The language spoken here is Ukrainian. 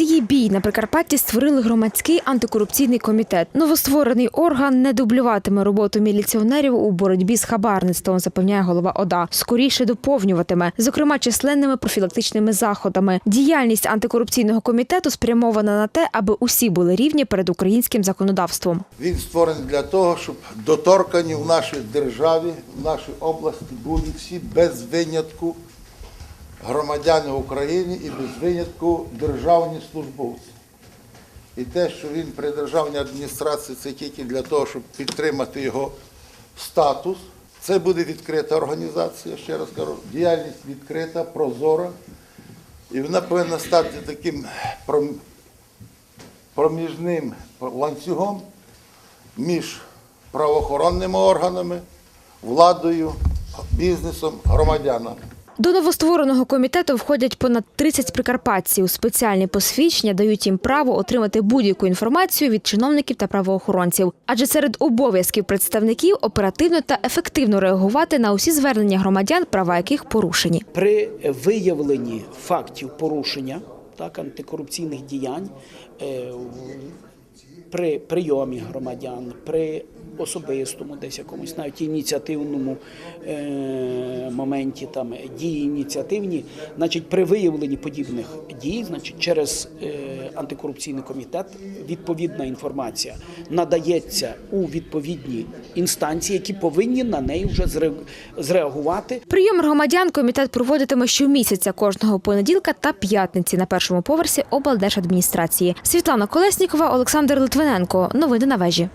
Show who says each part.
Speaker 1: Акції бій на Прикарпатті створили громадський антикорупційний комітет. Новостворений орган не дублюватиме роботу міліціонерів у боротьбі з хабарництвом, запевняє голова ОДА. Скоріше доповнюватиме, зокрема численними профілактичними заходами. Діяльність антикорупційного комітету спрямована на те, аби усі були рівні перед українським законодавством.
Speaker 2: Він створений для того, щоб доторкані в нашій державі, в нашій області були всі без винятку громадяни України і без винятку державні службовці. І те, що він при державній адміністрації, це тільки для того, щоб підтримати його статус. Це буде відкрита організація, ще раз кажу, діяльність відкрита, прозора. І вона повинна стати таким проміжним ланцюгом між правоохоронними органами, владою, бізнесом, громадянами.
Speaker 1: До новоствореного комітету входять понад 30 прикарпатців. Спеціальні посвідчення дають їм право отримати будь-яку інформацію від чиновників та правоохоронців. Адже серед обов'язків представників оперативно та ефективно реагувати на усі звернення громадян, права яких порушені.
Speaker 3: при виявленні фактів порушення так, антикорупційних діянь, е, при прийомі громадян, при особистому десь якомусь навіть ініціативному е, моменті там дії ініціативні, значить, при виявленні подібних дій, значить, через е, антикорупційний комітет відповідна інформація надається у відповідні інстанції, які повинні на неї вже зре- зреагувати
Speaker 1: Прийом громадян комітет проводитиме щомісяця кожного понеділка та п'ятниці на першому поверсі облдержадміністрації. Світлана Колеснікова, Олександр Литвиненко. Новини на вежі.